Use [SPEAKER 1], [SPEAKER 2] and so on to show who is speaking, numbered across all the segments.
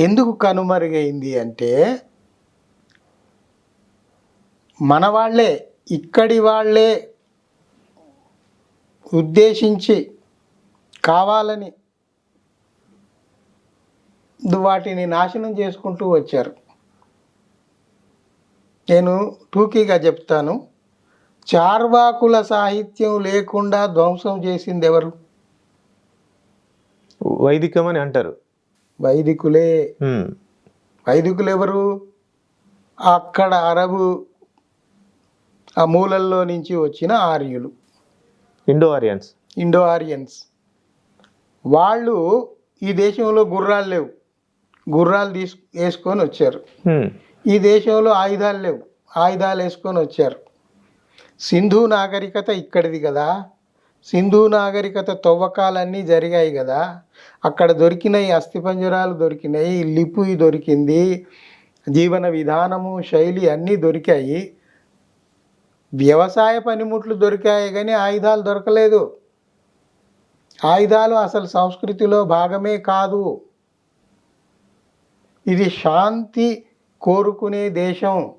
[SPEAKER 1] ఎందుకు కనుమరుగైంది అంటే మన వాళ్ళే ఇక్కడి వాళ్ళే ఉద్దేశించి కావాలని వాటిని నాశనం చేసుకుంటూ వచ్చారు. నేను టూకీగా చెప్తాను. చార్వాకుల సాహిత్యం లేకుండా ధ్వంసం చేసింది ఎవరు
[SPEAKER 2] వైదికం అని అంటారు.
[SPEAKER 1] వైదికులే. వైదికులు ఎవరు అక్కడ అరబు ఆ మూలల్లో నుంచి వచ్చిన ఆర్యులు.
[SPEAKER 2] Indo Aryans.
[SPEAKER 1] Indo Aryans. వాళ్ళు ఈ దేశంలో గుర్రాలు లేవు. గుర్రాలు తీసు వేసుకొని వచ్చారు. ఈ దేశంలో ఆయుధాలు లేవు. ఆయుధాలు వేసుకొని వచ్చారు. సింధు నాగరికత ఇక్కడిది కదా. సింధు నాగరికత తవ్వకాలన్నీ జరిగాయి కదా. అక్కడ దొరికినాయి అస్థిపంజరాలు దొరికినాయి లిపు దొరికింది జీవన విధానము శైలి అన్నీ దొరికాయి. వ్యవసాయ పనిముట్లు దొరికాయి కానీ ఆయుధాలు దొరకలేదు. ఆయుధాలు అసలు సంస్కృతిలో భాగమే కాదు. ఇది శాంతి కోరుకునే దేశం.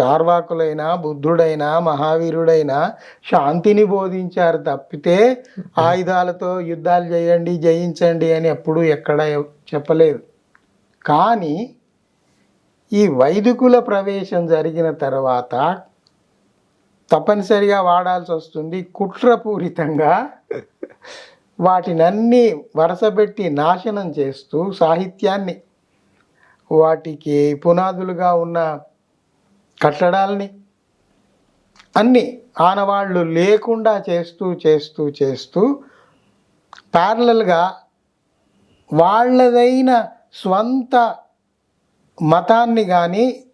[SPEAKER 1] చార్వాకులైనా బుద్ధుడైనా మహావీరుడైనా శాంతిని బోధించారు తప్పితే ఆయుధాలతో యుద్ధాలు చేయండి జయించండి అని ఎప్పుడు ఎక్కడ చెప్పలేదు. కానీ ఈ వైదికుల ప్రవేశం జరిగిన తర్వాత తప్పనిసరిగా వాడాల్సి వస్తుంది కుట్రపూరితంగా. వాటినన్నీ వరసబెట్టి నాశనం చేస్తూ సాహిత్యాన్ని వాటికి పునాదులుగా ఉన్న కట్టడాల్ని. అన్ని ఆనవాళ్ళు లేకుండా చేస్తూ చేస్తూ చేస్తూ ప్యారలల్గా వాళ్ళదైన స్వంత మతాన్ని కానీ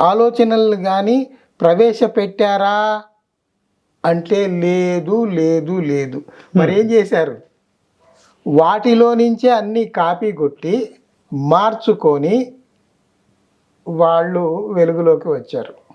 [SPEAKER 1] ఆలోచనలు కానీ ప్రవేశపెట్టారా? అంటే లేదు లేదు లేదు. మరి ఏం చేశారు? వాటిలో నుంచే అన్ని కాపీ కొట్టి మార్చుకొని వాళ్ళు వెలుగులోకి వచ్చారు.